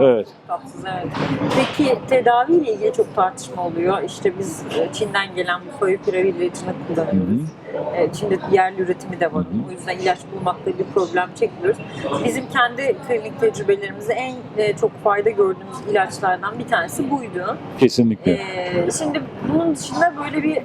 Evet. Tatsız evet. Peki tedaviyle ilgili çok tartışma oluyor. İşte biz e, Çin'den gelen bu favipiravir ilacını kullanıyoruz. E, Çin'de yerli üretimi de var. O yüzden ilaç bulmakta bir problem çekmiyoruz. Bizim kendi klinik tecrübelerimizde en e, çok fayda gördüğümüz ilaçlardan bir tanesi buydu. Kesinlikle. Ee, şimdi bunun dışında böyle bir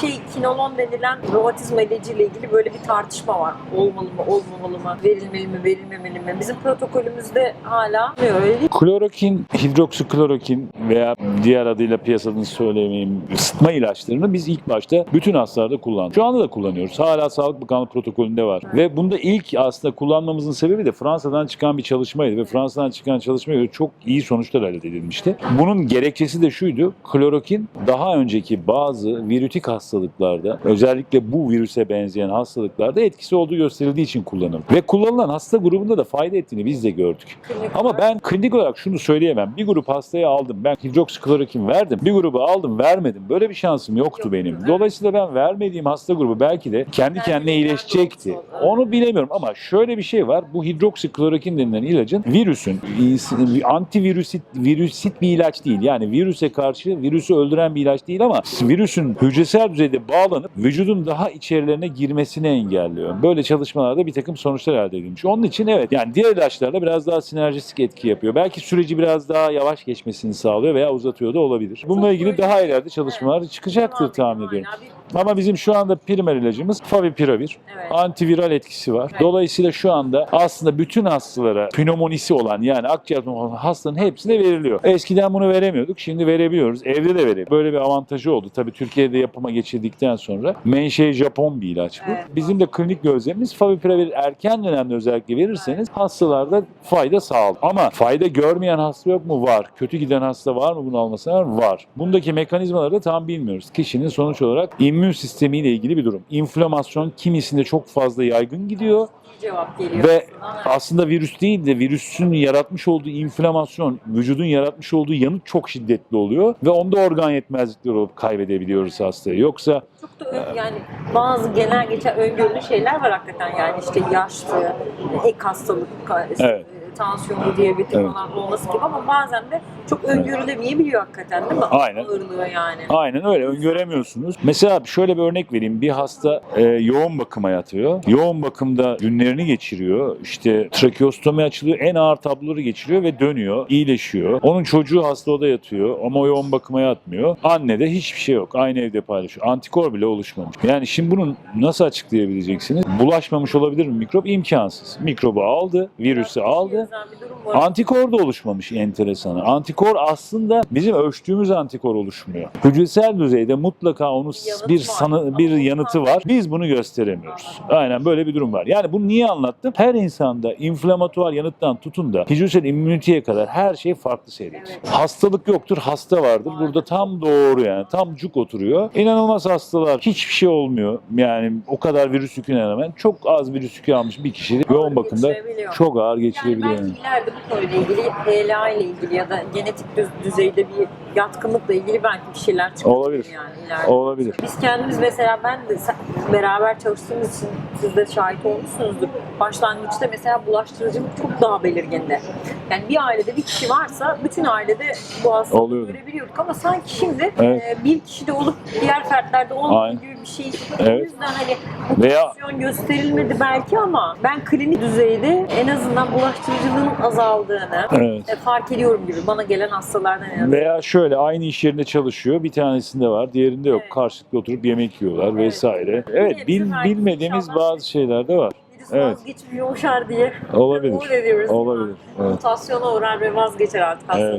şey kinolon denilen romatizma ilacıyla ilgili böyle bir tartışma var. Olmalı mı, olmamalı mı, verilmeli mi, verilmemeli mi? Bizim protokolümüzde hala öyle. Klorokin, hidroksiklorokin veya diğer adıyla piyasada söylemeyeyim ısıtma ilaçlarını biz ilk başta bütün hastalarda kullandık. Şu anda da kullanıyoruz. Hala Sağlık Bakanlığı protokolünde var. Ve bunda ilk aslında kullanmamızın sebebi de Fransa'dan çıkan bir çalışmaydı ve Fransa'dan çıkan çalışmaya göre çok iyi sonuçlar elde edilmişti. Bunun gerekçesi de şuydu. Klorokin daha önceki bazı virütik hastalıklarda özellikle bu virüse benzeyen hastalıklarda etkisi olduğu gösterildiği için kullanılır. Ve kullanılan hasta grubunda da fayda ettiğini biz de gördük. Ama ben klinik olarak şunu söyleyemem. Bir grup hastaya aldım. Ben hidroksiklorokin verdim. Bir grubu aldım vermedim. Böyle bir şansım yoktu benim. Dolayısıyla ben vermediğim hasta grubu belki de kendi kendine iyileşecekti. Onu bilemiyorum ama şöyle bir şey var. Bu hidroksiklorokin denilen ilacın virüsün antivirüsit virüsit bir ilaç değil. Yani virüse karşı virüsü öldüren bir ilaç değil ama virüsün hücresel düzeyde bağlanıp vücudun daha içerilerine girmesini engelliyor. Böyle çalışmalarda bir takım sonuçlar elde edilmiş. Onun için evet yani diğer ilaçlarla biraz daha sinerjistik etki yapıyor. Belki süreci biraz daha yavaş geçmesini sağlıyor veya uzatıyor da olabilir. Bununla ilgili daha ileride çalışmalar çıkacaktır tahmin ediyorum. Ama bizim şu anda primer ilacımız favipiravir. Evet. Antiviral etkisi var. Evet. Dolayısıyla şu anda aslında bütün hastalara pnömonisi olan yani akciğer pneumonisi hastanın hepsine veriliyor. Eskiden bunu veremiyorduk. Şimdi verebiliyoruz. Evde de verebiliyoruz. Böyle bir avantajı oldu. Tabii Türkiye'de yapıma geçirdikten sonra menşei Japon bir ilaç bu. Evet. Bizim de klinik gözlemimiz favipiravir erken dönemde özellikle verirseniz hastalarda fayda sağlar. Ama fayda görmeyen hasta yok mu? Var. Kötü giden hasta var mı bunu almasına? Var. Bundaki mekanizmaları da tam bilmiyoruz. Kişinin sonuç olarak immün sistemiyle ilgili bir durum. İnflamasyon kimisinde çok fazla yaygın gidiyor cevap geliyor. ve aslında. virüs değil de virüsün yaratmış olduğu inflamasyon, vücudun yaratmış olduğu yanıt çok şiddetli oluyor ve onda organ yetmezlikleri olup kaybedebiliyoruz hastayı. Yoksa Çok da ön- yani bazı genel geçer öngörülü şeyler var hakikaten yani işte yaşlı, ek hastalık, Evet. Tansiyonu, diyabeti Evet. falan olması gibi ama bazen de çok öngörülemeyebiliyor hakikaten değil mi? Aynen. Ağırlığı yani. Aynen öyle öngöremiyorsunuz. Mesela şöyle bir örnek vereyim. Bir hasta e, yoğun bakıma yatıyor. Yoğun bakımda günlerini geçiriyor. İşte trakeostomi açılıyor. En ağır tabloları geçiriyor ve dönüyor. iyileşiyor. Onun çocuğu hasta oda yatıyor ama o yoğun bakıma yatmıyor. Anne de hiçbir şey yok. Aynı evde paylaşıyor. Antikor bile oluşmamış. Yani şimdi bunu nasıl açıklayabileceksiniz? Bulaşmamış olabilir mi mikrop? İmkansız. Mikrobu aldı, virüsü aldı. Özel bir durum var. Antikor da oluşmamış enteresanı. Antikor aslında bizim ölçtüğümüz antikor oluşmuyor. Hücresel düzeyde mutlaka onun yanıt bir var. sanı, bir Ama yanıtı var. Biz bunu gösteremiyoruz. Aynen böyle bir durum var. Yani bunu niye anlattım? Her insanda inflamatuar yanıttan tutun da hücresel immüniteye kadar her şey farklı seyrediyor. Evet. Hastalık yoktur, hasta vardır. Burada tam doğru yani. Tam cuk oturuyor. İnanılmaz hastalar. Hiçbir şey olmuyor. Yani o kadar virüs yüküne rağmen çok az virüs yükü almış bir kişi yoğun bakımda çok ağır geçirebiliyor. yani. İleride bu konuyla ilgili HLA ile ilgili ya da genetik düz- düzeyde bir yatkınlıkla ilgili belki bir şeyler çıkabilir Olabilir. yani ileride. Olabilir. Biz kendimiz mesela ben de sen- beraber çalıştığımız için siz de şahit olmuşsunuzdur. Başlangıçta mesela bulaştırıcılık çok daha belirgindi. Yani bir ailede bir kişi varsa bütün ailede bu hastalığı görebiliyorduk ama sanki şimdi Evet. e, bir kişide olup diğer fertlerde olmadığı gibi bir şey. Evet. O yüzden hani bu Veya- gösterilmedi belki ama ben klinik düzeyde en azından bulaştırıcılığın azaldığını Evet. e, fark ediyorum gibi bana gelen hastalardan en azından. Veya şöyle aynı iş yerinde çalışıyor. Bir tanesinde var, diğerinde yok. Evet. Karşılıklı oturup yemek yiyorlar Evet. vesaire. Evet, Hepsi bil, bilmediğimiz inşallah- bazı şeyler de var. Birisi Evet. vazgeçip yumuşar diye Olabilir. umut ediyoruz. Olabilir. Evet. Mutasyona uğrar ve vazgeçer artık hasta. Evet.